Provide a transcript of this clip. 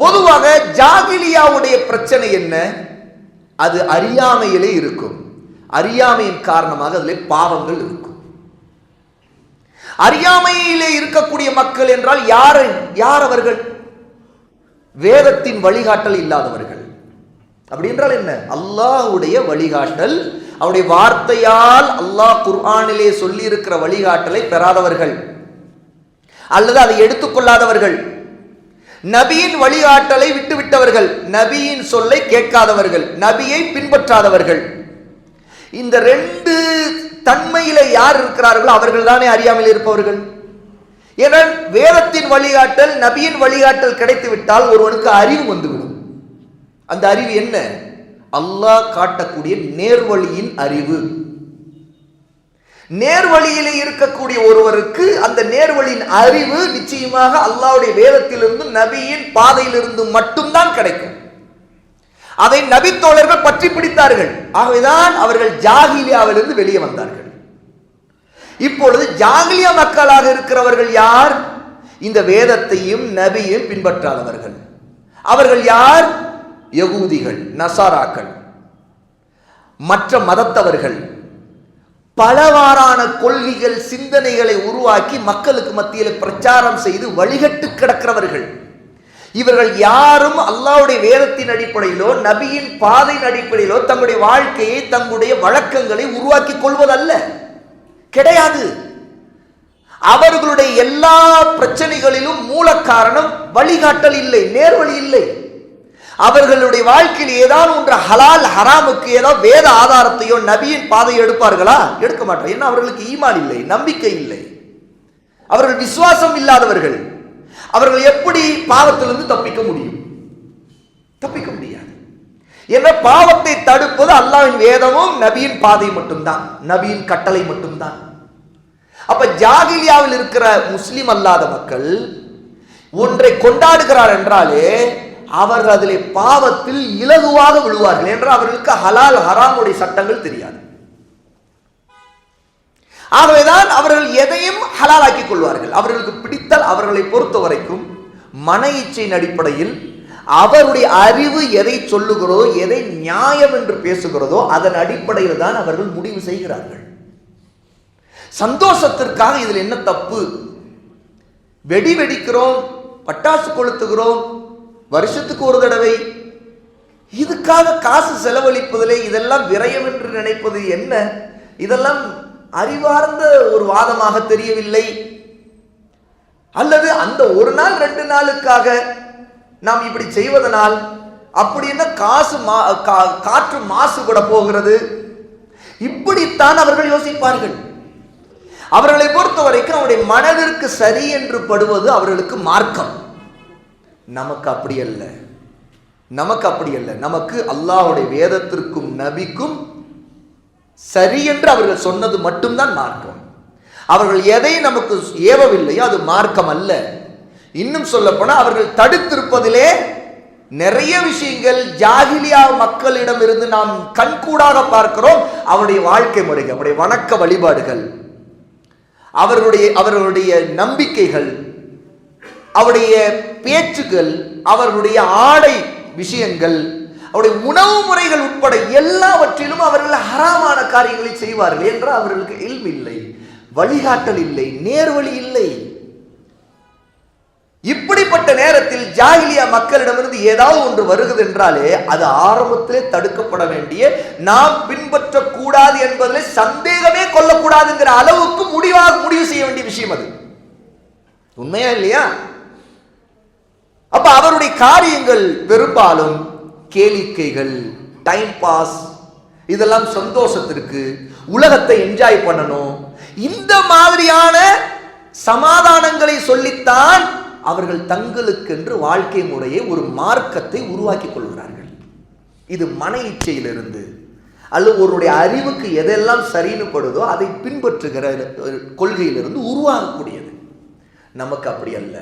பொதுவாக ஜாகிலியாவுடைய பிரச்சனை என்ன? அது அறியாமையிலே இருக்கும். அறியாமையின் காரணமாக அதிலே பாவங்கள் இருக்கும். அறியாமையிலே இருக்கக்கூடிய மக்கள் என்றால் யார்? யார் அவர்கள்? வேதத்தின் வழிகாட்டல் இல்லாதவர்கள். அப்படி என்றால் என்ன? அல்லாஹ்வுடைய வழிகாட்டல் அவருடைய வார்த்தையால் அல்லாஹ் குர்ஆனிலே சொல்லி இருக்கிற வழிகாட்டலை பெறாதவர்கள். அல்லது அதை எடுத்துக்கொள்ளாதவர்கள். நபியின் வழிகாட்டலை விட்டுவிட்டவர்கள் நபியின் சொல்லை கேட்காதவர்கள் நபியை பின்பற்றாதவர்கள். இந்த ரெண்டு தன்மையில யார் இருக்கிறார்களோ அவர்கள் தானே அறியாமல் இருப்பவர்கள். ஏனால் வேதத்தின் வழிகாட்டல் நபியின் வழிகாட்டல் கிடைத்துவிட்டால் ஒருவனுக்கு அறிவு வந்துவிடும். அந்த அறிவு என்ன? அல்லாஹ் காட்டக்கூடிய நேர்வழியின் அறிவு. நேர்வழியிலே இருக்கக்கூடிய ஒருவருக்கு அந்த நேர்வழியின் அறிவு நிச்சயமாக அல்லாவுடைய வேதத்திலிருந்து நபியின் பாதையிலிருந்து மட்டும்தான் கிடைக்கும். அதை நபித்தோழர்கள் பற்றி பிடித்தார்கள். ஆகவேதான் அவர்கள் ஜாகிலியாவிலிருந்து வெளியே வந்தார்கள். இப்பொழுது ஜாகிலியா மக்களாக இருக்கிறவர்கள் யார்? இந்த வேதத்தையும் நபியும் பின்பற்றாதவர்கள். அவர்கள் யார்? யகூதிகள் நசாராக்கள். மற்ற மதத்தவர்கள். பலவாறான கொள்கைகள் சிந்தனைகளை உருவாக்கி மக்களுக்கு மத்தியில் பிரச்சாரம் செய்து வழிகட்டு கிடக்கிறவர்கள். இவர்கள் யாரும் அல்லாவுடைய வேதத்தின் அடிப்படையிலோ நபியின் பாதையின் அடிப்படையிலோ தங்களுடைய வாழ்க்கையை தங்களுடைய வழக்கங்களை உருவாக்கி கொள்வதல்ல. கிடையாது. அவர்களுடைய எல்லா பிரச்சனைகளிலும் மூல காரணம் வழிகாட்டல் இல்லை நேர்வழி இல்லை. அவர்களுடைய வாழ்க்கையில் ஏதாவது ஒன்று ஹலால் ஹராமுக்கு ஏதோ வேத ஆதாரத்தையோ நபியின் பாதையை எடுப்பார்களா? எடுக்க மாட்டார். ஏன்னா அவர்களுக்கு ஈமான் இல்லை நம்பிக்கை இல்லை. அவர்கள் விசுவாசம் இல்லாதவர்கள். அவர்கள் எப்படி பாவத்திலிருந்து தப்பிக்க முடியும்? தப்பிக்க முடியாது. ஏன்னா பாவத்தை தடுப்பது அல்லாவின் வேதமும் நபியின் பாதை மட்டும்தான். நபியின் கட்டளை மட்டும்தான். அப்ப ஜாகிலியாவில் இருக்கிற முஸ்லிம் அல்லாத மக்கள் ஒன்றை கொண்டாடுகிறார் என்றாலே அவர்கள் அதிலே பாவத்தில் இலகுவாக விழுவார்கள் என்று அவர்களுக்கு ஹலால் ஹராமுடைய சட்டங்கள் தெரியாது. ஆகவேதான் அவர்கள் எதையும் ஹலாலாக்கிக் கொள்வார்கள். அவர்களுக்கு பிடித்தால் அவர்களை பொறுத்த வரைக்கும் மன இச்சையின் அடிப்படையில் அவருடைய அறிவு எதை சொல்லுகிறதோ எதை நியாயம் என்று பேசுகிறதோ அதன் அடிப்படையில் தான் அவர்கள் முடிவு செய்கிறார்கள். சந்தோஷத்திற்காக இதில் என்ன தப்பு? வெடி வெடிக்கிறோம் பட்டாசு கொளுத்துகிறோம் வருஷத்துக்கு ஒரு தடவை. இதுக்காக காசு செலவழிப்பதிலே இதெல்லாம் விரயம் என்று நினைப்பது என்ன? இதெல்லாம் அறிவார்ந்த ஒரு வாதமாக தெரியவில்லை. அல்லது அந்த ஒரு நாள் ரெண்டு நாளுக்காக நாம் இப்படி செய்வதனால் அப்படின்னா காசு மா கா- காற்று மாசுபட போகிறது? இப்படித்தான் அவர்கள் யோசிப்பார்கள். அவர்களை பொறுத்த வரைக்கும் அவருடைய மனதிற்கு சரி என்று படுவது அவர்களுக்கு மார்க்கம். நமக்கு அப்படி அல்ல. நமக்கு அப்படி அல்ல. நமக்கு அல்லாஹ்வுடைய வேதத்திற்கும் நபிக்கும் சரி என்று அவர்கள் சொன்னது மட்டும்தான் மார்க்கம். அவர்கள் எதை நமக்கு ஏவவில்லையோ அது மார்க்கம் அல்ல. இன்னும் சொல்லப்போனால் அவர்கள் தடுத்திருப்பதிலே நிறைய விஷயங்கள் ஜாகிலியா மக்களிடமிருந்து நாம் கண்கூடாக பார்க்கிறோம். அவருடைய வாழ்க்கை முறைகள் அவருடைய வணக்க வழிபாடுகள் அவர்களுடைய அவர்களுடைய நம்பிக்கைகள் அவருடைய பேச்சுகள் அவர்களுடைய ஆடை விஷயங்கள் அவருடைய உணவு முறைகள் உட்பட எல்லாவற்றிலும் அவர்கள் ஹராமான காரியங்களை செய்வார்கள் என்றால் அவர்களுக்கு இல்ம் இல்லை வழிகாட்டல் இல்லை நேர்வழி இல்லை. இப்படிப்பட்ட நேரத்தில் ஜாகிலியா மக்களிடமிருந்து ஏதாவது ஒன்று வருகிறது என்றாலே அது ஆரம்பத்திலே தடுக்கப்பட வேண்டிய நாம் பின்பற்றக்கூடாது என்பதில் சந்தேகமே கொள்ளக்கூடாதுங்கிற அளவுக்கு முடிவாக முடிவு செய்ய வேண்டிய விஷயம் அது. உண்மையா இல்லையா? அப்ப அவருடைய காரியங்கள் பெரும்பாலும் கேளிக்கைகள் டைம் பாஸ் இதெல்லாம் சந்தோஷத்திற்கு உலகத்தை என்ஜாய் பண்ணணும். இந்த மாதிரியான சமாதானங்களை சொல்லித்தான் அவர்கள் தங்களுக்கென்று வாழ்க்கை முறையை ஒரு மார்க்கத்தை உருவாக்கி கொள்கிறார்கள். இது மன இச்சையிலிருந்து அல்லது ஒருவருடைய அறிவுக்கு எதெல்லாம் சரின்னு படுதோ அதை பின்பற்றுகிற கொள்கையிலிருந்து உருவாகக்கூடியது. நமக்கு அப்படி அல்ல.